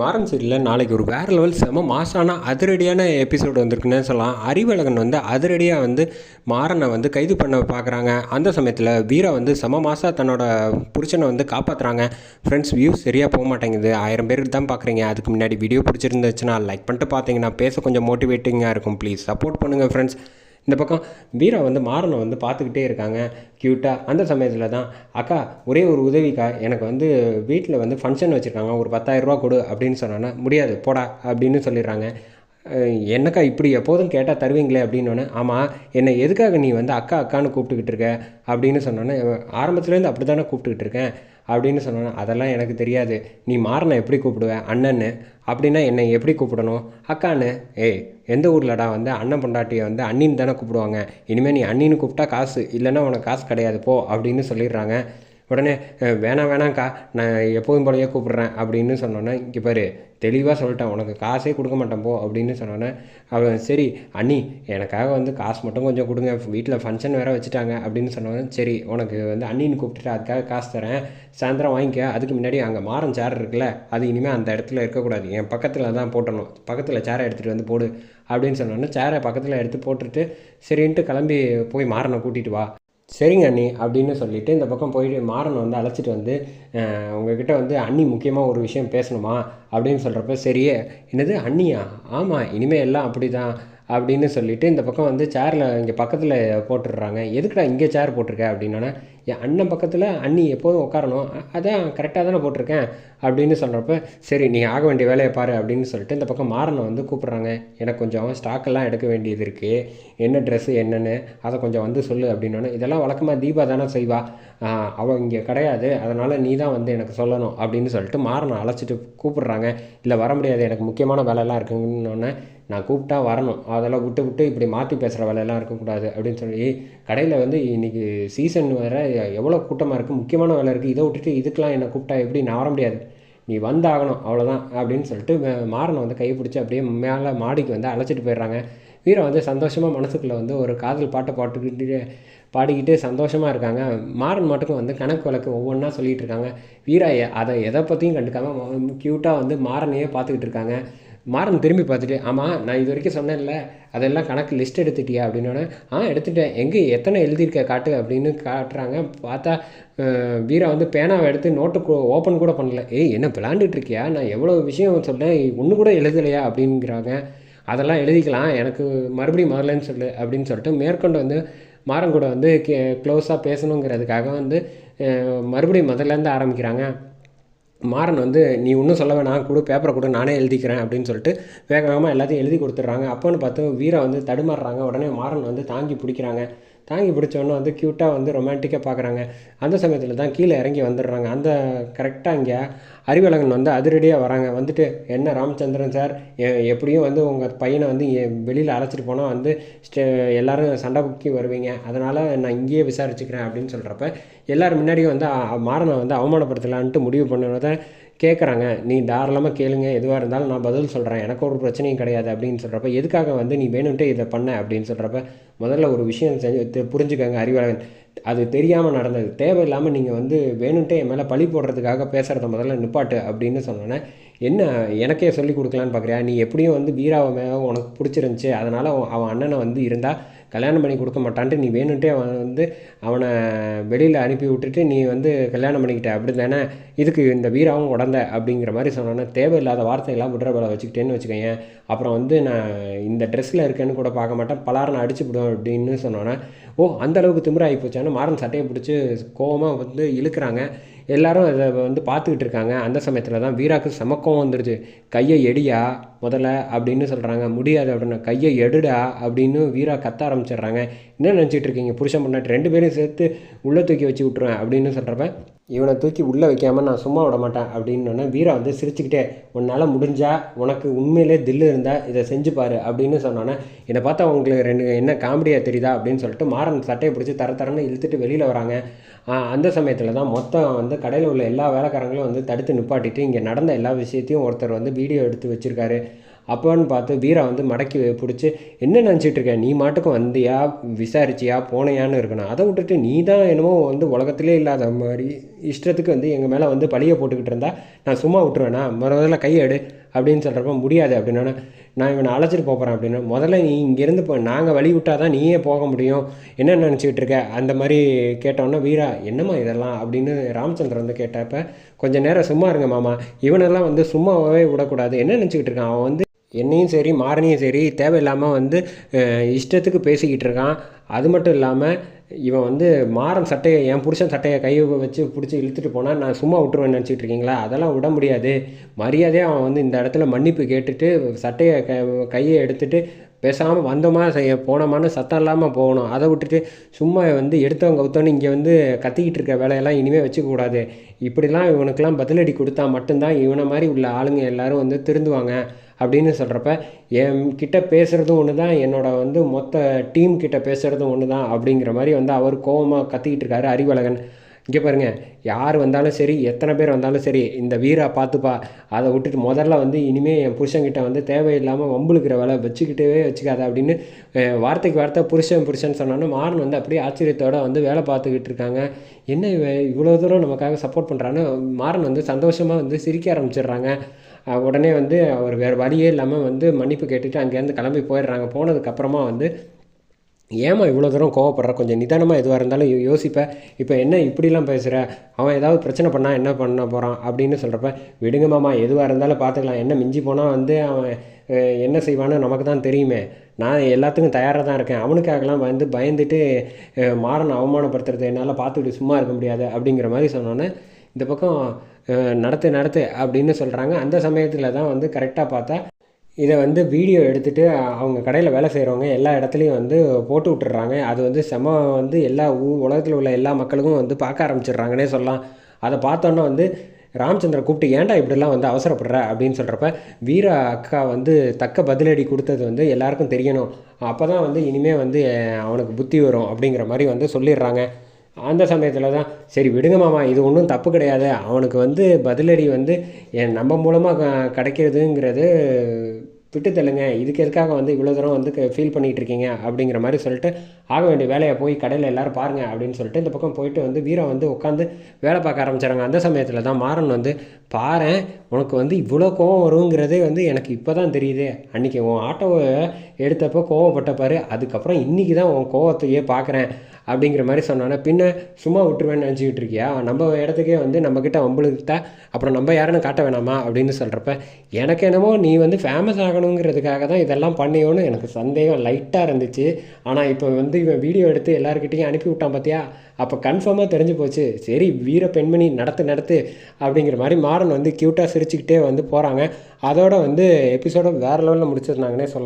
மாறன் சீரியலில் நாளைக்கு ஒரு வேறு லெவல் செம மாசான அதிரடியான எபிசோடு வந்திருக்குன்னு சொல்லலாம். அறிவழகன் வந்து அதிரடியாக வந்து மாறனை வந்து கைது பண்ண பார்க்குறாங்க அந்த சமயத்தில் வீரா வந்து செம மாசா தன்னோட புருஷனை வந்து காப்பாற்றுறாங்க ஃப்ரெண்ட்ஸ் வியூஸ் சரியாக போக மாட்டேங்குது. ஆயிரம் பேருக்கு தான் பார்க்குறீங்க அதுக்கு முன்னாடி வீடியோ பிடிச்சிருந்துச்சுன்னா லைக் பண்ணிட்டு பார்த்தீங்கன்னா பேச கொஞ்சம் மோட்டிவேட்டிங்காக இருக்கும். ப்ளீஸ் சப்போர்ட் பண்ணுங்கள் ஃப்ரெண்ட்ஸ் இந்த பக்கம் வீரா வந்து மாறனை வந்து பார்த்துக்கிட்டே இருக்காங்க. க்யூட்டாக அந்த சமயத்தில் தான் அக்கா ஒரே ஒரு உதவிக்கா எனக்கு வந்து வீட்டில் வந்து ஃபங்க்ஷன் வச்சுருக்காங்க. ஒரு பத்தாயிரரூபா கொடு அப்படின்னு சொன்னோன்னா முடியாது போடா அப்படின்னு சொல்லிடுறாங்க. என்னக்கா இப்படி எப்போதும் கேட்டால் தருவீங்களே? அப்படின்னோடனே ஆமாம் என்னை எதுக்காக நீ வந்து அக்கா அக்கான்னு கூப்பிட்டுக்கிட்டு இருக்க? அப்படின்னு சொன்னோன்னே ஆரம்பத்துலேருந்து அப்படி தானே கூப்பிட்டுக்கிட்டு இருக்கேன். அப்படின்னு சொன்னோன்னே அதெல்லாம் எனக்கு தெரியாது. நீ மாறனை எப்படி கூப்பிடுவேன் அண்ணன்னு? அப்படின்னா என்னை எப்படி கூப்பிடணும்? அக்கான்னு? ஏய் எந்த ஊர்லடா வந்து? அண்ணன் பொண்டாட்டியை வந்து அண்ணின்னு தானே கூப்பிடுவாங்க. இனிமேல் நீ அண்ணின்னு கூப்பிட்டா காசு. இல்லைன்னா உனக்கு காசு கிடையாது. போ அப்படின்னு சொல்லிடுறாங்க. உடனே வேணாம் வேணாம்க்கா நான் எப்போதும் போலயே கூப்பிட்றேன் அப்படின்னு சொன்னோன்னே இங்கே பாரு தெளிவாக சொல்லிட்டேன் உனக்கு காசே கொடுக்க மாட்டேன் போ அப்படின்னு சொன்னோன்னே அவன் சரி அண்ணி எனக்காக வந்து காசு மட்டும் கொஞ்சம் கொடுங்க வீட்டில் ஃபங்க்ஷன் வேறு வச்சுட்டாங்க அப்படின்னு சொன்னோன்னே சரி உனக்கு வந்து அண்ணின்னு கூப்பிட்டுட்டு அதுக்காக காசு தரேன் சாயந்தரம் வாங்கிக்க அதுக்கு முன்னாடி அங்கே மாறம் சேர் இருக்குல்ல அது இனிமேல் அந்த இடத்துல இருக்கக்கூடாது என் பக்கத்தில் தான் போட்டணும் பக்கத்தில் சேரை எடுத்துகிட்டு வந்து போடு அப்படின்னு சொன்னோன்னே சேரை பக்கத்தில் எடுத்து போட்டுட்டு சரின்ட்டு கிளம்பி போய் மாறனை கூட்டிகிட்டு வா. சரிங்க அண்ணி அப்படின்னு சொல்லிவிட்டு இந்த பக்கம் போயிட்டு மாறன் வந்து அழைச்சிட்டு வந்து உங்ககிட்ட வந்து அண்ணி முக்கியமாக ஒரு விஷயம் பேசணுமா அப்படின்னு சொல்கிறப்ப சரியே என்னது அண்ணியா? ஆமாம் இனிமேல் எல்லாம் அப்படி தான் அப்படின்னு சொல்லிவிட்டு இந்த பக்கம் வந்து சேரில் இங்கே பக்கத்தில் போட்டுடுறாங்க. எதுக்குடா இங்கே சேர் போட்டிருக்க? அப்படின்னா என் அண்ணன் பக்கத்தில் அண்ணி எப்போதும் உட்காரணும். அதான் கரெக்டாக தானே போட்டிருக்கேன் அப்படின்னு சொல்கிறப்ப சரி நீ ஆக வேண்டிய வேலையை பாரு அப்படின்னு சொல்லிட்டு இந்த பக்கம் மாறனை வந்து கூப்பிட்றாங்க. எனக்கு கொஞ்சம் ஸ்டாக்கெல்லாம் எடுக்க வேண்டியது இருக்குது என்ன ட்ரெஸ்ஸு என்னென்னு அதை கொஞ்சம் வந்து சொல்லு அப்படின்னோடனே இதெல்லாம் வழக்கமாக தீபா தானே செய்வா. அவள் இங்கே கிடையாது. அதனால் நீ தான் வந்து எனக்கு சொல்லணும். அப்படின்னு சொல்லிட்டு மாறனை அழைச்சிட்டு கூப்பிட்றாங்க. இல்லை வர முடியாது. எனக்கு முக்கியமான வேலையெல்லாம் இருக்குங்கன்னொன்னே நான் கூப்பிட்டா வரணும். அதெல்லாம் விட்டு விட்டு இப்படி மாற்றி பேசுகிற வேலையெல்லாம் இருக்கக்கூடாது. அப்படின்னு சொல்லி கடையில் வந்து இன்றைக்கி சீசன் வேறு எவ்வளோ கூட்டமாக இருக்குது முக்கியமான வேலை இருக்குது இதை விட்டுட்டு இதுக்கெலாம் என்னை கூப்பிட்டா எப்படி? நான் வர முடியாது. நீ வந்தாகணும். அவ்வளோதான் அப்படின்னு சொல்லிட்டு மாறனை வந்து கை பிடிச்சி அப்படியே மேலே மாடிக்கு வந்து அழைச்சிட்டு போயிடுறாங்க. வீரன் வந்து சந்தோஷமாக மனசுக்குள்ளே வந்து ஒரு காதல் பாட்டை பாட்டுக்கிட்டு பாடிக்கிட்டு சந்தோஷமாக இருக்காங்க. மாறன் மட்டுக்கும் வந்து கணக்கு வழக்கு ஒவ்வொன்றா சொல்லிகிட்டு இருக்காங்க. வீரா அதை எதை பற்றியும் கண்டுக்காமல் க்யூட்டாக வந்து மாறனையே பார்த்துக்கிட்டு இருக்காங்க. மாறன் திரும்பி பார்த்துட்டு ஆமாம் நான் இது வரைக்கும் சொன்னேன்ல அதெல்லாம் கணக்கு லிஸ்ட் எடுத்துட்டியா? அப்படின்னோடனே ஆ எடுத்துட்டேன். எங்கே எத்தனை எழுதியிருக்க காட்டு? அப்படின்னு காட்டுறாங்க. பார்த்தா வீரா வந்து பேனாவை எடுத்து நோட்டு ஓப்பன் கூட பண்ணல. ஏய் என்ன விளாண்டுட்டு இருக்கியா? நான் எவ்வளோ விஷயம் சொன்னேன் ஒன்று கூட எழுதலையா? அப்படிங்கிறாங்க. அதெல்லாம் எழுதிக்கலாம் எனக்கு மறுபடியும் மாறலன்னு சொல்லு அப்படின்னு சொல்லிட்டு மேற்கொண்டு வந்து மாறன் கூட வந்து கே க்ளோஸாக பேசணுங்கிறதுக்காக வந்து மறுபடியும் முதல்லேருந்து ஆரம்பிக்கிறாங்க. மாறன் வந்து நீ ஒன்றும் சொல்ல வேணாம் கொடு பேப்பரை கொடு நானே எழுதிக்கிறேன் அப்படின்னு சொல்லிட்டு வேக வேகமாக எல்லாத்தையும் எழுதி கொடுத்துட்றாங்க. அப்போன்னு பார்த்து வீரை வந்து தடுமாறுறாங்க. உடனே மாறன் வந்து தாங்கி பிடிக்கிறாங்க. தாங்கி பிடிச்ச வந்து க்யூட்டாக வந்து ரொமான்டிக்காக பார்க்குறாங்க அந்த சமயத்தில் தான் கீழே இறங்கி வந்துடுறாங்க. அந்த கரெக்டாக இங்கே அறிவழகன் வந்து அதிரடியாக வராங்க. வந்துட்டு என்ன ராமச்சந்திரன் சார் எ- எப்படியும் வந்து உங்கள் பையனை வந்து வெளியில் அழைச்சிட்டு போனால் வந்து ஸ்டே சண்டை புக்கி வருவீங்க. அதனால் நான் இங்கேயே விசாரிச்சுக்கிறேன் அப்படின்னு சொல்கிறப்ப எல்லோரும் முன்னாடியும் வந்து மாறனை வந்து அவமானப்படுத்தலான்ட்டு முடிவு பண்ணதை கேட்குறாங்க நீ தாராளமாக கேளுங்க. எதுவாக இருந்தாலும் நான் பதில் சொல்கிறேன் எனக்கு ஒரு பிரச்சனையும் கிடையாது அப்படின்னு சொல்கிறப்ப எதுக்காக வந்து நீ வேணும்ட்டு இதை பண்ண அப்படின்னு சொல்கிறப்ப முதல்ல ஒரு விஷயம் செஞ்சு புரிஞ்சுக்கோங்க புரிஞ்சுக்கங்க அறிவாளன். அது தெரியாமல் நடந்தது. தேவையில்லாமல் நீங்கள் வந்து வேணும்ட்டே என் மேலே பழி போடுறதுக்காக பேசுகிறத முதல்ல நிப்பாட்டு அப்படின்னு சொன்னோன்னே என்ன எனக்கே சொல்லி கொடுக்கலான்னு பார்க்குறியா நீ எப்படியும் வந்து வீராவை மேலே உனக்கு பிடிச்சிருந்துச்சி. அதனால் அவன் அண்ணனை வந்து இருந்தால் கல்யாணம் பண்ணி கொடுக்க மாட்டான்ட்டு நீ வேணுன்ட்டே அவன் வந்து அவனை வெளியில் அனுப்பி விட்டுட்டு நீ வந்து கல்யாணம் பண்ணிக்கிட்ட. அப்படி தானே இதுக்கு இந்த வீராவும் உடந்த அப்படிங்கிற மாதிரி சொன்னோன்னே தேவையில்லாத வார்த்தையெல்லாம் விடுற வச்சுக்கிட்டேன்னு வச்சுக்கோங்க அப்புறம் வந்து நான் இந்த ட்ரெஸ்ஸில் இருக்கேன்னு கூட பார்க்க மாட்டேன். பலாரனை அடிச்சு விடுவேன் அப்படின்னு சொன்னோன்னே ஓ அந்த அளவுக்கு திமிராகி போச்சான்னு மாறன் சட்டையை பிடிச்சி கோவமாக வந்து இழுக்கிறாங்க. எல்லாரும் அதை வந்து பார்த்துக்கிட்டு இருக்காங்க. அந்த சமயத்தில் தான் வீராக்கு சமக்கம் வந்துடுச்சு கையை எடியா முதல்ல அப்படின்னு சொல்கிறாங்க முடியாது அப்படின்னு. கையை எடுடா அப்படின்னு வீரா கத்த ஆரம்பிச்சிடுறாங்க. என்ன நினச்சிட்டு இருக்கீங்க? புருஷன் பொண்டாட்டி ரெண்டு பேரும் சேர்த்து உள்ளே தூக்கி வச்சு விட்ருவேன் அப்படின்னு சொல்கிறப்ப இவனை தூக்கி உள்ளே வைக்காமல் நான் சும்மா விட மாட்டேன் அப்படின்னோடனே வீரா வந்து சிரிச்சுக்கிட்டே உன்னால் முடிஞ்சா உனக்கு உண்மையிலே தில்லு இருந்தால் இதை செஞ்சு பாரு அப்படின்னு சொன்னோன்னே என்னை பார்த்தா உங்களுக்கு ரெண்டு என்ன காமெடியாக தெரியுதா? அப்படின்னு சொல்லிட்டு மாறன் சட்டையை பிடிச்சி தர தரன்னு இழுத்துட்டு வெளியில் வராங்க. அந்த சமயத்தில் தான் மொத்தம் வந்து கடையில் உள்ள எல்லா வேலைக்காரங்களும் வந்து தடுத்து நிப்பாட்டிட்டு இங்கே நடந்த எல்லா விஷயத்தையும் ஒருத்தர் வந்து வீடியோ எடுத்து வச்சுருக்காரு. அப்போன்னு பார்த்து வீரா வந்து மடக்கி பிடிச்சி என்ன நினச்சிட்டு இருக்க? நீ மாட்டுக்கும் வந்தியா? விசாரிச்சியா? போனையான்னு இருக்கணும். அதை விட்டுட்டு நீ தான் என்னமோ வந்து உலகத்திலே இல்லாத மாதிரி இஷ்டத்துக்கு வந்து எங்கள் மேலே வந்து பழியை போட்டுக்கிட்டு இருந்தா நான் சும்மா விட்டுருவேனா? முதல்ல கையெடு அப்படின்னு சொல்கிறப்ப முடியாது அப்படின்னா நான் இவனை அழைச்சிட்டு போகிறேன் அப்படின்னா முதல்ல நீ இங்கேருந்து இப்போ நாங்கள் வழி விட்டால் தான் நீயே போக முடியும். என்ன நினச்சிக்கிட்டு இருக்க? அந்த மாதிரி கேட்டோன்னா வீரா என்னம்மா இதெல்லாம்? அப்படின்னு ராமச்சந்திரன் வந்து கேட்டப்ப கொஞ்சம் நேரம் சும்மா இருங்க மாமா. இவனெல்லாம் வந்து சும்மாவே விடக்கூடாது. என்ன நினச்சிக்கிட்டு இருக்கான்? அவன் வந்து என்னையும் சரி மாறனையும் சரி தேவையில்லாமல் வந்து இஷ்டத்துக்கு பேசிக்கிட்டு இருக்கான். அது மட்டும் இல்லாமல் இவன் வந்து மாறன் சட்டையை என் புருஷன் சட்டையை கையை வச்சு பிடிச்சி இழுத்துட்டு போனால் நான் சும்மா விட்டுருவேன்னு நினச்சிட்டு இருக்கீங்களா? அதெல்லாம் விட முடியாது. மரியாதையாக அவன் வந்து இந்த இடத்துல மன்னிப்பு கேட்டுட்டு சட்டையை க கையை எடுத்துகிட்டு பேசாமல் வந்தோமா செய்ய போனோமான்னு சத்தம் இல்லாமல் போகணும். அதை விட்டுட்டு சும்மா வந்து எடுத்தவங்க கவுத்தவனு இங்கே வந்து கத்திக்கிட்டு இருக்க வேலையெல்லாம் இனிமேல் வச்சுக்கக்கூடாது இப்படிலாம் இவனுக்கெல்லாம் பதிலடி கொடுத்தா மட்டும்தான் இவனை மாதிரி உள்ள ஆளுங்க எல்லோரும் வந்து திருந்துவாங்க. அப்படின்னு சொல்கிறப்ப என் கிட்ட பேசுகிறதும் ஒன்று தான் என்னோடய வந்து மொத்த டீம் கிட்ட பேசுகிறதும் ஒன்று தான் அப்படிங்கிற மாதிரி வந்து அவர் கோபமாக கத்திக்கிட்டு இருக்காரு அறிவழகன். இங்கே பாருங்கள் யார் வந்தாலும் சரி எத்தனை பேர் வந்தாலும் சரி இந்த வீரா பார்த்துப்பா அதை விட்டுட்டு முதல்ல வந்து இனிமேல் என் புருஷன்கிட்ட வந்து தேவையில்லாமல் வம்புழுக்கிற வேலை வச்சுக்கிட்டே வச்சுக்காத அப்படின்னு வார்த்தைக்கு வார்த்தை புருஷன் புருஷன் சொன்னோன்னா மாறன் வந்து அப்படியே ஆச்சரியத்தோடு வந்து வேலை பார்த்துக்கிட்டு இருக்காங்க. என்ன இவ்வளோ தூரம் நமக்காக சப்போர்ட் பண்ணுறான்னு மாறன் வந்து சந்தோஷமாக வந்து சிரிக்க ஆரம்பிச்சிடுறாங்க. உடனே வந்து அவர் வேறு வழியே இல்லாமல் வந்து மன்னிப்பு கேட்டுட்டு அங்கேருந்து கிளம்பி போயிடுறாங்க. போனதுக்கப்புறமா வந்து ஏமா இவ்வளோ தூரம் கோவப்படுற? கொஞ்சம் நிதானமாக எதுவாக இருந்தாலும் யோசிப்பேன் இப்போ என்ன இப்படிலாம் பேசுகிற அவன் ஏதாவது பிரச்சனை பண்ணால் என்ன பண்ண போகிறான் அப்படின்னு சொல்கிறப்ப விடுங்க மாமா எதுவாக இருந்தாலும் பார்த்துக்கலாம் என்ன மிஞ்சி போனால் வந்து அவன் என்ன செய்வான்னு நமக்கு தான் தெரியுமே. நான் எல்லாத்துக்கும் தயாராக தான் இருக்கேன். அவனுக்காகலாம் வந்து பயந்துட்டு மாறனை அவமானப்படுத்துறது என்னால் பார்த்துக்கிட்டு சும்மா இருக்க முடியாது. அப்படிங்கிற மாதிரி சொன்னோன்னே இந்த பக்கம் நடத்து நடத்து அப்படின்னு சொல்கிறாங்க அந்த சமயத்தில் தான் வந்து கரெக்டாக பார்த்தா இதை வந்து வீடியோ எடுத்துகிட்டு அவங்க கடையில் வேலை செய்கிறவங்க எல்லா இடத்துலையும் வந்து போட்டு விட்டுறாங்க. அது வந்து செம வந்து எல்லா ஊ உலகத்தில் உள்ள எல்லா மக்களுக்கும் வந்து பார்க்க ஆரம்பிச்சிடுறாங்கன்னே சொல்லலாம். அதை பார்த்தோன்னா வந்து ராமச்சந்திர கூப்பிட்டு ஏன்டா இப்படிலாம் வந்து அவசரப்படுற? அப்படின்னு சொல்கிறப்ப வீர அக்கா வந்து தக்க பதிலடி கொடுத்தது வந்து எல்லாருக்கும் தெரியணும். அப்போ தான் வந்து இனிமேல் வந்து அவனுக்கு புத்தி வரும். அப்படிங்கிற மாதிரி வந்து சொல்லிடுறாங்க. அந்த சமயத்தில் தான் சரி விடுங்க மாமா இது ஒன்றும் தப்பு கிடையாது. அவனுக்கு வந்து பதிலடி வந்து என் நம்ம மூலமாக கிடைக்கிறதுங்கிறது விட்டு தள்ளுங்க இதுக்கு எதுக்காக வந்து இவ்வளோ தூரம் வந்து ஃபீல் பண்ணிகிட்டு இருக்கீங்க அப்படிங்கிற மாதிரி சொல்லிட்டு ஆக வேண்டிய வேலையை போய் கடையில் எல்லோரும் பாருங்கள் அப்படின்னு சொல்லிட்டு இந்த பக்கம் போயிட்டு வந்து வீரம் வந்து உட்காந்து வேலை பார்க்க ஆரம்பிச்சாங்க அந்த சமயத்தில் தான் மாறன் வந்து பாரு உனக்கு வந்து இவ்வளோ கோவம் வருங்கிறதே வந்து எனக்கு இப்போ தான் தெரியுது. அன்றைக்கி உன் ஆட்டோவை எடுத்தப்போ கோவப்பட்டப்பாரு அதுக்கப்புறம் இன்றைக்கி தான் உன் கோவத்தையே பார்க்குறேன் அப்படிங்கிற மாதிரி சொன்னோன்னே பின்ன சும்மா விட்டுருவேன்னு நினச்சிக்கிட்டு இருக்கியா? நம்ம இடத்துக்கே வந்து நம்மக்கிட்ட வம்புழுத்தா அப்புறம் நம்ம யாருன்னு காட்ட வேணாமா? அப்படின்னு சொல்கிறப்ப எனக்கு என்னமோ நீ வந்து ஃபேமஸ் ஆகணும் பார்க்கணுங்கிறதுக்காக தான் இதெல்லாம் பண்ணியோன்னு எனக்கு சந்தேகம். லைட்டாக இருந்துச்சு. ஆனால் இப்போ வந்து இவன் வீடியோ எடுத்து எல்லாருக்கிட்டையும் அனுப்பி விட்டான் பார்த்தியா அப்போ கன்ஃபார்மாக தெரிஞ்சு போச்சு. சரி வீர பெண்மணி நடத்து நடத்து அப்படிங்கிற மாதிரி மாறன் வந்து க்யூட்டாக சிரிச்சுக்கிட்டே வந்து போகிறாங்க அதோட வந்து எபிசோட வேறு லெவலில் முடிச்சிருந்தாங்கன்னே சொல்லலாம்.